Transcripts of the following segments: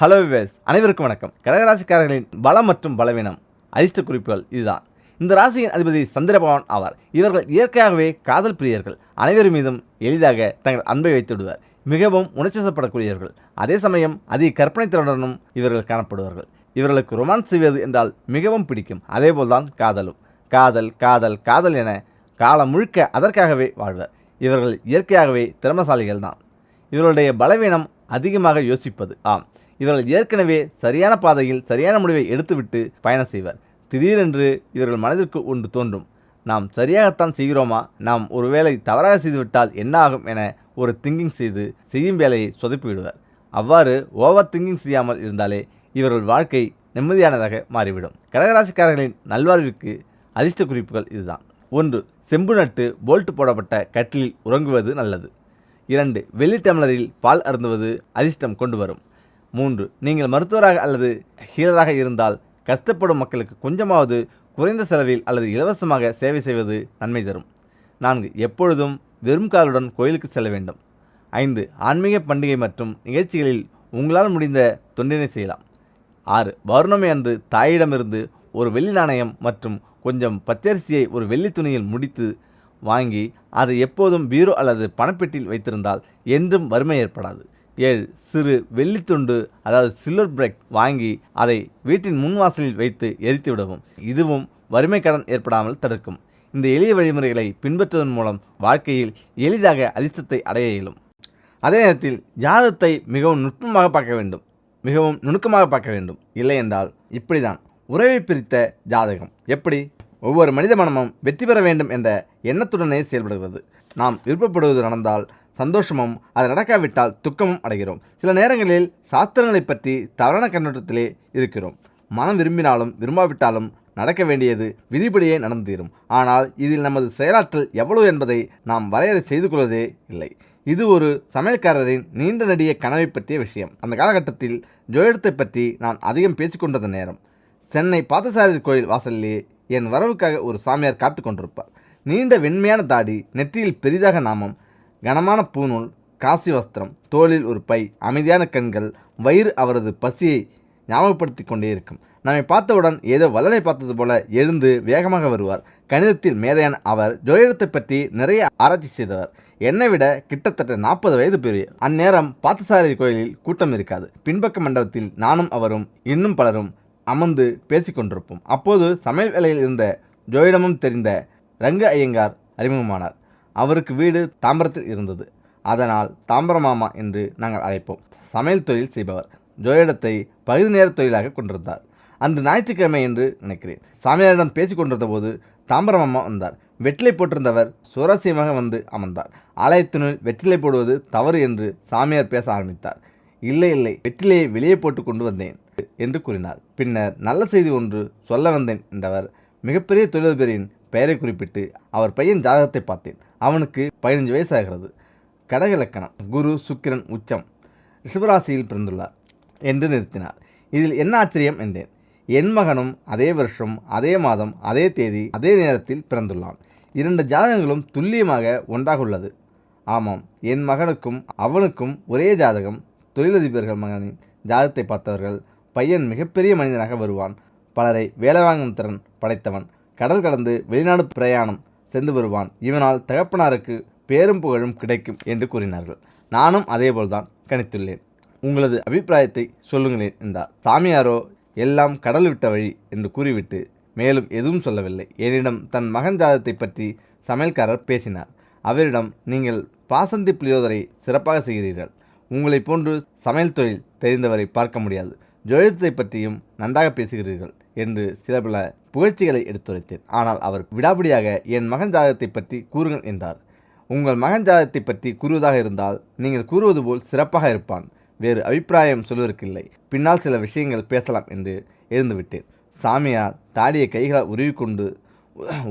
Hello wives அனைவருக்கும் வணக்கம். கடகராசிக்காரர்களின் பலம் மற்றும் பலவீனம். அதிர்ஷ்ட குறிப்புகள் இதுதான். இந்த ராசியின் அதிபதி சந்திரபவன் ஆவார். இவர்கள் இயற்கையாகவே காதல் பிரியர்கள். அனைவர் மீதும் எளிதாக தங்கள் அன்பை வைத்து விடுவார் மிகவும் உணர்ச்சிசப்படக்கூடியவர்கள் அதே சமயம் அதிக கற்பனை திறனுடனும் இவர்கள் காணப்படுவார்கள். இவர்களுக்கு ரொமான்ஸ் செய்வது என்றால் மிகவும் பிடிக்கும். அதேபோல்தான் காதலும். காதல் காதல் காதல் என காலம் முழுக்க அதற்காகவே வாழ்வர். இவர்கள் இயற்கையாகவே திறமசாலிகள் தான் இவர்களுடைய பலவீனம் அதிகமாக யோசிப்பது ஆம். இவர்கள் ஏற்கனவே சரியான பாதையில் சரியான முடிவை எடுத்துவிட்டு பயணம் செய்வர். திடீரென்று இவர்கள் மனதிற்கு ஒன்று தோன்றும். நாம் சரியாகத்தான் செய்கிறோமா? நாம் ஒருவேளை தவறாக செய்துவிட்டால் என்ன ஆகும் என ஒரு திங்கிங் செய்து செய்யும் வேலையை சொதப்பி விடுவர் அவ்வாறு ஓவர் திங்கிங் செய்யாமல் இருந்தாலே இவர்கள் வாழ்க்கை நிம்மதியானதாக மாறிவிடும். கடகராசிக்காரர்களின் நல்வாழ்விற்கு அதிர்ஷ்ட குறிப்புகள் இதுதான். ஒன்று செம்பு நட்டு போல்ட் போடப்பட்ட கட்டிலில் உறங்குவது நல்லது. இரண்டு வெள்ளி டம்ளரில் பால் அருந்துவது அதிர்ஷ்டம் கொண்டு வரும் மூன்று. நீங்கள் மருத்துவராக அல்லது ஹீலராக இருந்தால் கஷ்டப்படும் மக்களுக்கு கொஞ்சமாவது குறைந்த செலவில் அல்லது இலவசமாக சேவை செய்வது நன்மை தரும். நான்கு. எப்பொழுதும் வெறும் காலுடன் கோயிலுக்கு செல்ல வேண்டும். ஐந்து. ஆன்மீக பண்டிகை மற்றும் நிகழ்ச்சிகளில் உங்களால் முடிந்த தொண்டினை செய்யலாம். ஆறு. பௌர்ணமி அன்று தாயிடமிருந்து ஒரு வெள்ளி நாணயம் மற்றும் கொஞ்சம் பச்சரிசியை ஒரு வெள்ளி துணியில் முடித்து வாங்கி அதை எப்போதும் பீரோ அல்லது பணப்பெட்டியில் வைத்திருந்தால் என்றும் வறுமை ஏற்படாது. ஏழு சிறு வெள்ளித்துண்டு அதாவது சில்வர் பிரேக் வாங்கி அதை வீட்டின் முன்வாசலில் வைத்து எரித்து விடவும். இதுவும் வறுமை கடன் ஏற்படாமல் தடுக்கும். இந்த எளிய வழிமுறைகளை பின்பற்றுவதன் மூலம் வாழ்க்கையில் எளிதாக அதிர்ஷ்டத்தை அடைய இயலும். அதே நேரத்தில் ஜாதகத்தை மிகவும் நுட்பமாக பார்க்க வேண்டும். மிகவும் நுணுக்கமாக பார்க்க வேண்டும். இல்லை என்றால் இப்படிதான் உறவை பிரித்த ஜாதகம் எப்படி? ஒவ்வொரு மனித மனமும் வெற்றி பெற வேண்டும் என்ற எண்ணத்துடனே செயல்படுவது நாம் விருப்பப்படுவது நடந்தால் சந்தோஷமும் அது நடக்காவிட்டால் துக்கமும் அடைகிறோம். சில நேரங்களில் சாஸ்திரங்களை பற்றி தவறான கண்ணோட்டத்திலே இருக்கிறோம். மனம் விரும்பினாலும் விரும்பாவிட்டாலும் நடக்க வேண்டியது விதிப்படியே நடந்தீரும் ஆனால் இதில் நமது செயலாற்றல் எவ்வளவு என்பதை நாம் வரையறை செய்து கொள்வதே இல்லை. இது ஒரு சமையல்காரரின் நீண்ட நெடிய கனவை பற்றிய விஷயம். அந்த காலகட்டத்தில் ஜோயிடத்தை பற்றி நான் அதிகம் பேசிக்கொண்டது நேரம். சென்னை பார்த்தசாரதி கோயில் வாசலிலே என் வரவுக்காக ஒரு சாமியார் காத்து கொண்டிருப்பார். நீண்ட வெண்மையான தாடி நெற்றியில் பெரிதாக நாமம் கனமான பூநூல் காசி வஸ்திரம் தோளில் ஒரு பை அமைதியான கண்கள் வயிறு அவரது பசியை ஞாபகப்படுத்தி கொண்டே இருக்கும். நம்மை பார்த்தவுடன் ஏதோ வல்லலை பார்த்தது போல எழுந்து வேகமாக வருவார். கணிதத்தில் மேதையான அவர் ஜோதிடத்தை பற்றி நிறைய ஆராய்ச்சி செய்தவர். என்னை விட கிட்டத்தட்ட நாற்பது வயது பெரிய. அந்நேரம் பார்த்தசாரதி கோயிலில் கூட்டம் இருக்காது. பின்பக்க மண்டபத்தில் நானும் அவரும் இன்னும் பலரும் அமர்ந்து பேசிக்கொண்டிருப்போம் அப்போது சமையல் வேலையில் இருந்த ஜோதிடமும் தெரிந்த ரங்க ஐயங்கார் அறிமுகமானார். அவருக்கு வீடு தாம்பரத்தில் இருந்தது. அதனால் தாம்பரமாமா என்று நாங்கள் அழைப்போம். சமையல் தொழில் செய்பவர். ஜோயிடத்தை பகுதி நேர தொழிலாக கொண்டிருந்தார். அன்று ஞாயிற்றுக்கிழமை என்று நினைக்கிறேன். சாமியாரிடம் பேசிக் கொண்டிருந்த போது தாம்பரமாமா வந்தார். வெற்றிலை போட்டிருந்தவர் சுவாரஸ்யமாக வந்து அமர்ந்தார். ஆலயத்தினுள் வெற்றிலை போடுவது தவறு என்று சாமியார் பேச ஆரம்பித்தார். இல்லை இல்லை வெற்றிலையை வெளியே போட்டு கொண்டு வந்தேன் என்று கூறினார். பின்னர் நல்ல செய்தி ஒன்று சொல்ல வந்தேன் என்றவர் மிகப்பெரிய தொழிலதிபரின் பெயரை குறிப்பிட்டு அவர் பையன் ஜாதகத்தை பார்த்தேன். அவனுக்கு பதினஞ்சு வயசாகிறது கடக இலக்கணம் குரு சுக்கிரன் உச்சம். ரிஷபராசியில் பிறந்துள்ளார் என்று நிறுத்தினார். இதில் என்ன ஆச்சரியம் என்றேன். என் மகனும் அதே வருஷம் அதே மாதம் அதே தேதி அதே நேரத்தில் பிறந்துள்ளான். இரண்டு ஜாதகங்களும் துல்லியமாக ஒன்றாக உள்ளது ஆமாம் என் மகனுக்கும் அவனுக்கும் ஒரே ஜாதகம். தொழிலதிபர்கள் மகனின் ஜாதகத்தை பார்த்தவர்கள் பையன் மிகப்பெரிய மனிதனாக வருவான். பலரை வேலை வாங்கும் திறன் படைத்தவன். கடல் கடந்து வெளிநாடு பிரயாணம் சென்று வருவான். இவனால் தகப்பனாருக்கு பேரும் புகழும் கிடைக்கும் என்று கூறினார்கள். நானும் அதேபோல்தான் கணித்துள்ளேன். உங்களது அபிப்பிராயத்தை சொல்லுங்களேன் என்றார். சாமியாரோ எல்லாம் கடல் விட்ட வழி என்று கூறிவிட்டு மேலும் எதுவும் சொல்லவில்லை. என்னிடம் தன் மகன் ஜாதத்தை பற்றி சமையல்காரர் பேசினார். அவரிடம் நீங்கள் பாசந்தி புளியோதரை சிறப்பாக செய்கிறீர்கள். உங்களைப் போன்று சமையல் தொழில் தெரிந்தவரை பார்க்க முடியாது. ஜோதிடத்தை பற்றியும் நன்றாக பேசுகிறீர்கள் என்று சில பல புகழ்ச்சிகளை எடுத்துரைத்தேன். ஆனால் அவர் விடாபிடியாக என் மகன் ஜாதகத்தை பற்றி கூறுங்கள் என்றார். உங்கள் மகன் ஜாதகத்தை பற்றி கூறுவதாக இருந்தால் நீங்கள் கூறுவது போல் சிறப்பாக இருப்பான். வேறு அபிப்பிராயம் சொல்வதற்கில்லை. பின்னால் சில விஷயங்கள் பேசலாம் என்று எழுந்துவிட்டேன். சாமியார் தாடியை கைகளால் உருவிக்கொண்டு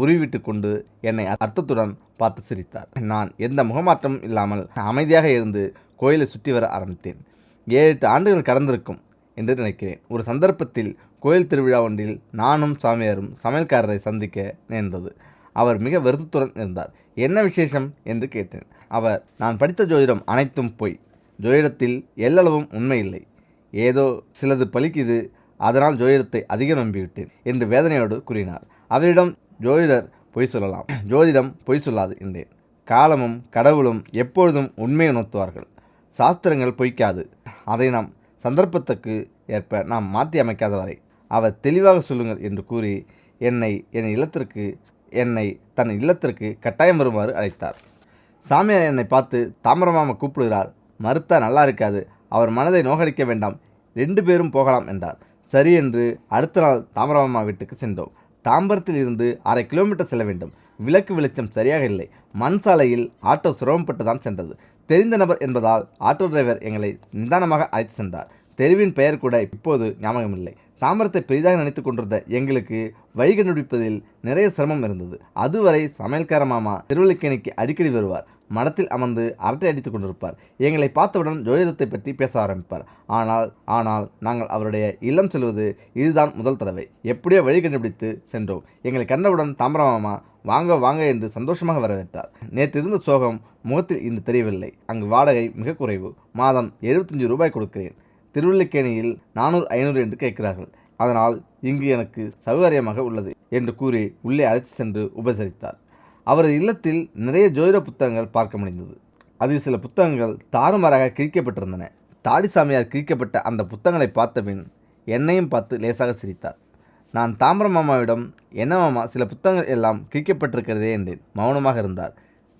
உருவிட்டு கொண்டு என்னை அர்த்தத்துடன் பார்த்து சிரித்தார். நான் எந்த முகமாற்றமும் இல்லாமல் அமைதியாக இருந்து கோயிலை சுற்றி வர ஆரம்பித்தேன். ஏழு எட்டு ஆண்டுகள் கடந்திருக்கும். என்று நினைக்கிறேன். ஒரு சந்தர்ப்பத்தில் கோயில் திருவிழா ஒன்றில் நானும் சாமியாரும் சமையல்காரரை சந்திக்க நேர்ந்தது. அவர் மிக வருத்தத்துடன் இருந்தார். என்ன விசேஷம்? என்று கேட்டேன். அவர் நான் படித்த ஜோதிடம் அனைத்தும் பொய். ஜோதிடத்தில் எல்லளவும் உண்மை இல்லை. ஏதோ சிலது பலிக்குது அதனால் ஜோதிடத்தை அதிகம் நம்பிவிட்டேன் என்று வேதனையோடு கூறினார். அவரிடம் ஜோதிடர் பொய் சொல்லலாம். ஜோதிடம் பொய் சொல்லாது என்றேன். காலமும் கடவுளும் எப்பொழுதும் உண்மையை உணர்த்துவார்கள். சாஸ்திரங்கள் பொய்க்காது. அதை நாம் சந்தர்ப்பத்துக்கு ஏற்ப நாம் மாற்றி அமைக்காத வரை அவர் தெளிவாக சொல்லுங்கள் என்று கூறி என்னை என் இல்லத்திற்கு என்னை தன் இல்லத்திற்கு கட்டாயம் வருமாறு அழைத்தார். சாமியார் என்னை பார்த்து தாமரமாமா கூப்பிடுகிறார். மறுத்தா நல்லா இருக்காது. அவர் மனதை நோகடிக்க வேண்டாம். ரெண்டு பேரும் போகலாம் என்றார். சரி என்று அடுத்த நாள் தாமரமாமா வீட்டுக்கு சென்றோம். தாம்பரத்தில் இருந்து அரை கிலோமீட்டர் செல்ல வேண்டும். விளக்கு வெளிச்சம் சரியாக இல்லை. மண் சாலையில் ஆட்டோ சிரமப்பட்டு தான் சென்றது. தெரிந்த நபர் என்பதால் ஆட்டோ டிரைவர் எங்களை நிதானமாக அழைத்து சென்றார். தெருவின் பெயர் கூட இப்போது ஞாபகமில்லை. தாமரத்தை பெரிதாக நினைத்து கொண்டிருந்த எங்களுக்கு வழி கண்டுபிடிப்பதில் நிறைய சிரமம் இருந்தது. அதுவரை சமையல்கார மாமா திருவள்ளிக்கேணிக்கு அடிக்கடி வருவார். மடத்தில் அமர்ந்து அரட்டை அடித்துக் கொண்டிருப்பார். எங்களை பார்த்தவுடன் ஜோதிடத்தை பற்றி பேச ஆரம்பிப்பார். ஆனால் ஆனால் நாங்கள் அவருடைய இல்லம் செல்வது இதுதான் முதல் தடவை. எப்படியோ வழி கண்டுபிடித்து சென்றோம். எங்களை கண்டவுடன் தாம்பரமாமா வாங்க வாங்க என்று சந்தோஷமாக வரவேற்றார். நேற்று இருந்த சோகம் முகத்தில் இன்று தெரியவில்லை. அங்கு வாடகை மிக குறைவு. மாதம் எழுபத்தஞ்சு ரூபாய் கொடுக்கிறேன். திருவள்ளிக்கேணியில் நானூறு ஐநூறு என்று கேட்கிறார்கள். அதனால் இங்கு எனக்கு சௌகரியமாக உள்ளது என்று கூறி உள்ளே அழைத்து சென்று உபசரித்தார். அவரது இல்லத்தில் நிறைய ஜோதிட புத்தகங்கள் பார்க்க முடிந்தது. அதில் சில புத்தகங்கள் தாறுமாறாக கிழிக்கப்பட்டிருந்தன. தாடிசாமியார் கிழிக்கப்பட்ட அந்த புத்தகங்களை பார்த்தபின் என்னையும் பார்த்து லேசாக சிரித்தார். நான் தாம்பரம் மாமாவிடம் என்ன மாமா சில புத்தகங்கள் எல்லாம் கிழிக்கப்பட்டிருக்கிறதே என்றேன். மௌனமாக இருந்தார்.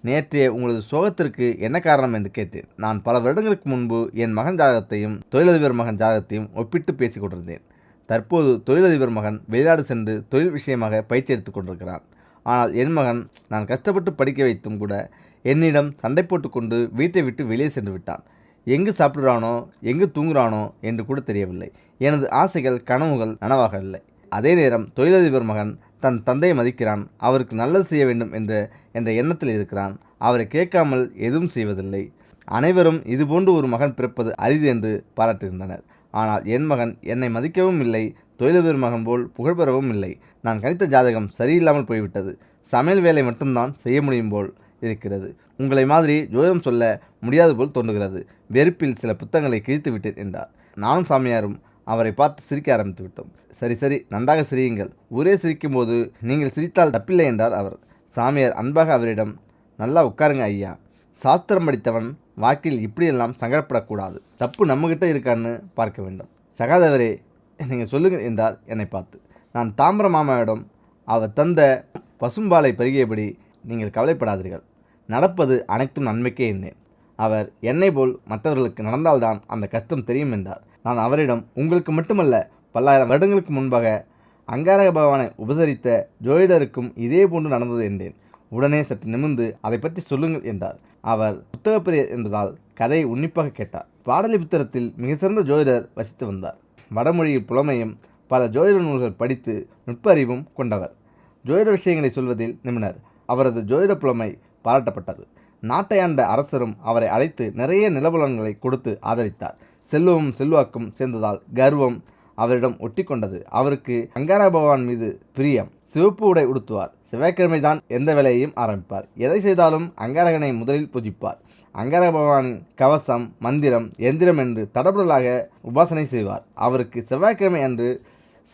நேற்றே உங்களது சோகத்திற்கு என்ன காரணம்? என்று கேட்டேன். நான் பல வருடங்களுக்கு முன்பு என் மகன் ஜாதகத்தையும் தொழிலதிபர் மகன் ஜாதகத்தையும் ஒப்பிட்டு பேசிக் கொண்டிருந்தேன். தற்போது தொழிலதிபர் மகன் வெளிநாடு சென்று தொழில் விஷயமாக பயிற்சி எடுத்துக் கொண்டிருக்கிறான். ஆனால் என் மகன் நான் கஷ்டப்பட்டு படிக்க வைத்தும் கூட என்னிடம் சண்டை போட்டுக்கொண்டு வீட்டை விட்டு வெளியே சென்று விட்டான். எங்கு சாப்பிடுறானோ எங்கு தூங்குறானோ என்று கூட தெரியவில்லை. எனது ஆசைகள் கனவுகள் நனவாகவில்லை அதே நேரம் தொழிலதிபர் மகன் தன் தந்தையை மதிக்கிறான். அவருக்கு நல்லது செய்ய வேண்டும் என்ற என்ற எண்ணத்தில் இருக்கிறான். அவரை கேட்காமல் எதுவும் செய்வதில்லை. அனைவரும் இதுபோன்று ஒரு மகன் பிறப்பது அரிது என்று பாராட்டுகின்றனர். ஆனால் என் மகன் என்னை மதிக்கவும் இல்லை தொழிலதிபர் மகன் போல் புகழ் பெறவும் இல்லை. நான் கணித்த ஜாதகம் சரியில்லாமல் போய்விட்டது. சமையல் வேலை மட்டும்தான் செய்ய முடியும் போல் இருக்கிறது. உங்களை மாதிரி ஜோதிடம் சொல்ல முடியாது போல் தோன்றுகிறது. வெறுப்பில் சில புத்தகங்களை கிழித்து விட்டேன் என்றார். நானும் சாமியாரும் அவரை பார்த்து சிரிக்க ஆரம்பித்து விட்டோம். சரி சரி நன்றாக சிரியுங்கள். ஊரே சிரிக்கும்போது நீங்கள் சிரித்தால் தப்பில்லை என்றார் அவர். சாமியார் அன்பாக அவரிடம் நல்லா உட்காருங்க ஐயா. சாஸ்திரம் படித்தவன் வாழ்க்கையில் இப்படியெல்லாம் சங்கடப்படக்கூடாது. தப்பு நம்மக்கிட்ட இருக்கான்னு பார்க்க வேண்டும். சகாதேவரே நீங்கள் சொல்லுங்கள் என்றார் என்னை பார்த்து. நான் தாமிர மாமாவிடம் அவர் தந்த பசும்பாலை பெருகியபடி நீங்கள் கவலைப்படாதீர்கள். நடப்பது அனைத்தும் நன்மைக்கே இருந்தேன் அவர் என்னை போல் மற்றவர்களுக்கு நடந்தால்தான் அந்த கஷ்டம் தெரியும் என்றார். நான் அவரிடம் உங்களுக்கு மட்டுமல்ல பல்லாயிரம் வருடங்களுக்கு முன்பாக அங்காரக பகவானை உபசரித்த ஜோதிடருக்கும் இதே போன்று நடந்தது என்றேன். உடனே சற்று நிமிர்ந்து அதை பற்றி சொல்லுங்கள் என்றார். அவர் புத்தகப்பிரியர் என்பதால் கதையை உன்னிப்பாக கேட்டார். பாடலிபுத்திரத்தில் மிக சிறந்த ஜோதிடர் வசித்து வந்தார். வடமொழியில் புலமையும் பல ஜோதிட நூல்கள் படித்து நுட்பறிவும் கொண்டவர். ஜோதிட விஷயங்களை சொல்வதில் நிபுணர். அவரது ஜோதிட புலமை பாராட்டப்பட்டது. நாட்டை ஆண்ட அரசரும் அவரை அழைத்து நிறைய நிலவலன்களை கொடுத்து ஆதரித்தார். செல்வமும் செல்வாக்கும் சேர்ந்ததால் கர்வம் அவரிடம் ஒட்டிக்கொண்டது. அவருக்கு அங்காரா பகவான் மீது பிரியம். சிவப்பு உடை உடுத்துவார். செவ்வாய்க்கிழமை தான் எந்த வேலையையும் ஆரம்பிப்பார். எதை செய்தாலும் அங்காரகனை முதலில் பூஜிப்பார். அங்காரக பகவானின் கவசம் மந்திரம் எந்திரம் என்று தடபுடலாக உபாசனை செய்வார். அவருக்கு செவ்வாய்க்கிழமை அன்று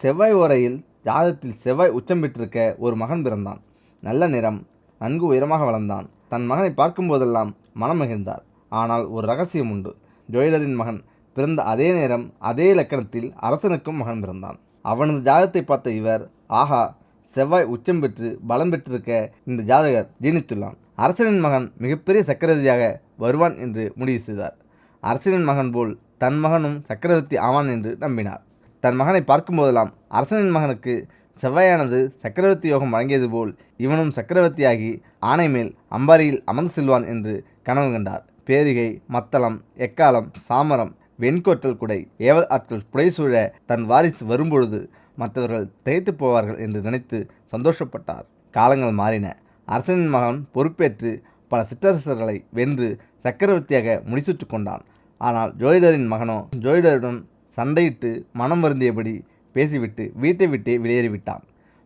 செவ்வாய் ஓரையில் ஜாதத்தில் செவ்வாய் உச்சம் பெற்றிருக்க ஒரு மகன் பிறந்தான். நல்ல நிறம் நன்கு உயரமாக வளர்ந்தான். தன் மகனை பார்க்கும்போதெல்லாம் மனம் மகிழ்ந்தார். ஆனால் ஒரு ரகசியம் உண்டு. ஜோயிடரின் மகன் பிறந்த அதே நேரம் அதே இலக்கணத்தில் அரசனுக்கும் மகன் பிறந்தான். அவனது ஜாதத்தை பார்த்த இவர் ஆஹா செவ்வாய் உச்சம் பெற்று பலம் பெற்றிருக்க இந்த ஜாதகர் ஜீனித்துள்ளான். அரசனின் மகன் மிகப்பெரிய சக்கரவர்த்தியாக வருவான் என்று முடிவு செய்தார். அரசனின் மகன் போல் தன் மகனும் சக்கரவர்த்தி ஆவான் என்று நம்பினார். தன் மகனை பார்க்கும்போதெல்லாம் அரசனின் மகனுக்கு செவ்வாயானது சக்கரவர்த்தி யோகம் வழங்கியது போல் இவனும் சக்கரவர்த்தியாகி ஆணை மேல் அம்பாரியில் அமர்ந்து செல்வான் என்று கனவு கண்டார். பேரிகை மத்தளம் எக்காலம் சாமரம் வெண்கோட்டல் குடை ஏவல் ஆட்கள் புடைசூழ தன் வாரிசு வரும்பொழுது மற்றவர்கள் திகைத்து போவார்கள் என்று நினைத்து சந்தோஷப்பட்டார். காலங்கள் மாறின. அரசனின் மகன் பொறுப்பேற்று பல சிற்றரசர்களை வென்று சக்கரவர்த்தியாக முடிசூட்டு கொண்டான். ஆனால் ஜோதிடரின் மகனோ ஜோதிடருடன் சண்டையிட்டு மனம் வருந்தியபடி பேசிவிட்டு வீட்டை விட்டே வெளியேறிவிட்டான்.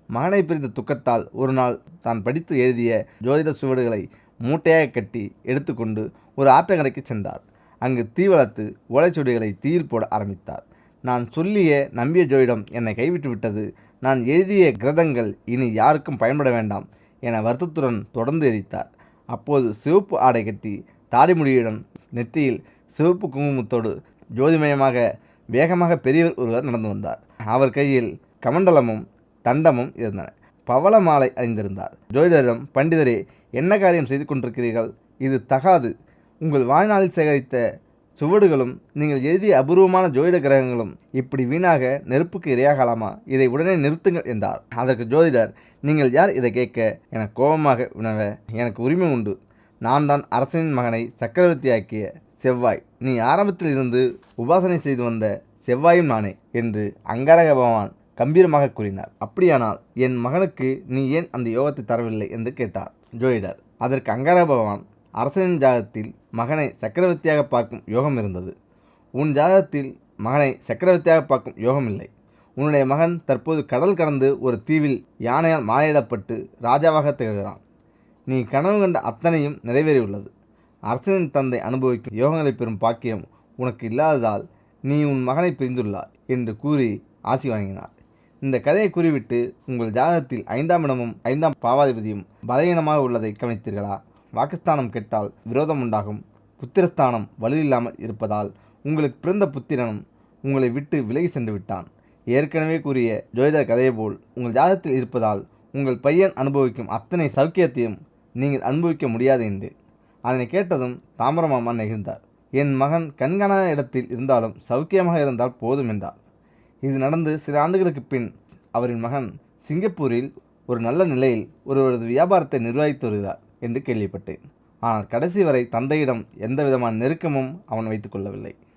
மகனை பிரிந்த துக்கத்தால் ஒரு நாள் தான் படித்து எழுதிய ஜோதிட சுவடுகளை மூட்டையாக கட்டி எடுத்துக்கொண்டு ஒரு ஆற்றங்கரைக்கு சென்றார். அங்கு தீ வளர்த்து ஓலைச்சுவடிகளை தீயில் போட ஆரம்பித்தார். நான் சொல்லிய நம்பிய ஜோயிடம் என்னை கைவிட்டு விட்டது. நான் எழுதிய கிரதங்கள் இனி யாருக்கும் பயன்பட வேண்டாம் என வருத்தத்துடன் தொடர்ந்து எரித்தார். அப்போது சிவப்பு ஆடை கட்டி தாடிமுடியுடன் நெற்றியில் சிவப்பு குங்குமத்தோடு ஜோதிமயமாக வேகமாக பெரியவர் ஒருவர் நடந்து வந்தார். அவர் கையில் கமண்டலமும் தண்டமும் இருந்தன. பவள மாலை அணிந்திருந்தார். ஜோதிடரிடம் பண்டிதரே என்ன காரியம் செய்து கொண்டிருக்கிறீர்கள்? இது தகாது. உங்கள் வாழ்நாளில் சேகரித்த சுவடுகளும் நீங்கள் எழுதிய அபூர்வமான ஜோதிட கிரகங்களும் இப்படி வீணாக நெருப்புக்கு இரையாகலாமா? இதை உடனே நிறுத்துங்கள் என்றார். அதற்கு ஜோதிடர் நீங்கள் யார் இதை கேட்க? என கோபமாக வினவ எனக்கு உரிமை உண்டு. நான் தான் அரசனின் மகனை சக்கரவர்த்தியாக்கிய செவ்வாய். நீ ஆரம்பத்தில் இருந்து உபாசனை செய்து வந்த செவ்வாயும் நானே என்று அங்காரக பகவான் கம்பீரமாக கூறினார். அப்படியானால் என் மகனுக்கு நீ ஏன் அந்த யோகத்தை தரவில்லை? என்று கேட்டார் ஜோதிடர். அதற்கு அங்காரக பகவான் அரசனின் ஜாதத்தில் மகனை சக்கரவர்த்தியாக பார்க்கும் யோகம் இருந்தது. உன் ஜாதகத்தில் மகனை சக்கரவர்த்தியாக பார்க்கும் யோகம் இல்லை. உன்னுடைய மகன் தற்போது கடல் கடந்து ஒரு தீவில் யானையால் மாலையிடப்பட்டு ராஜாவாக திகழ்கிறான். நீ கனவு கண்ட அத்தனையும் நிறைவேறியுள்ளது. அரசனின் தந்தை அனுபவிக்கும் யோகங்களை பெறும் பாக்கியம் உனக்கு இல்லாததால் நீ உன் மகனை பிரிந்துள்ளாய் என்று கூறி ஆசி வாங்கினார். இந்த கதையை கூறிவிட்டு உங்கள் ஜாதகத்தில் ஐந்தாம் இடமும் ஐந்தாம் பாவாதிபதியும் பலவீனமாக உள்ளதை கவனித்தீர்களா? வாக்குஸ்தானம் கெட்டால் விரோதம் உண்டாகும் புத்திரஸ்தானம் வலுவில்லாமல் இருப்பதால் உங்களுக்கு பிறந்த புத்திரனும் உங்களை விட்டு விலகி சென்று விட்டான். ஏற்கனவே கூறிய ஜோதிடர் கதையை போல் உங்கள் ஜாதகத்தில் இருப்பதால் உங்கள் பையன் அனுபவிக்கும் அத்தனை சௌக்கியத்தையும் நீங்கள் அனுபவிக்க முடியாது என்று. அதனை கேட்டதும் தாமரமாமா நெகிழ்ந்தார். என் மகன் கண்காணாத இடத்தில் இருந்தாலும் சௌக்கியமாக இருந்தால் போதும் என்றார். இது நடந்து சில ஆண்டுகளுக்கு பின் அவரின் மகன் சிங்கப்பூரில் ஒரு நல்ல நிலையில் ஒருவரது வியாபாரத்தை நிர்வகித்து வருகிறார். என்று கேள்விப்பட்டேன். ஆனால் கடைசி வரை தந்தையிடம் எந்த விதமான நெருக்கமும் அவன் வைத்துக்கொள்ளவில்லை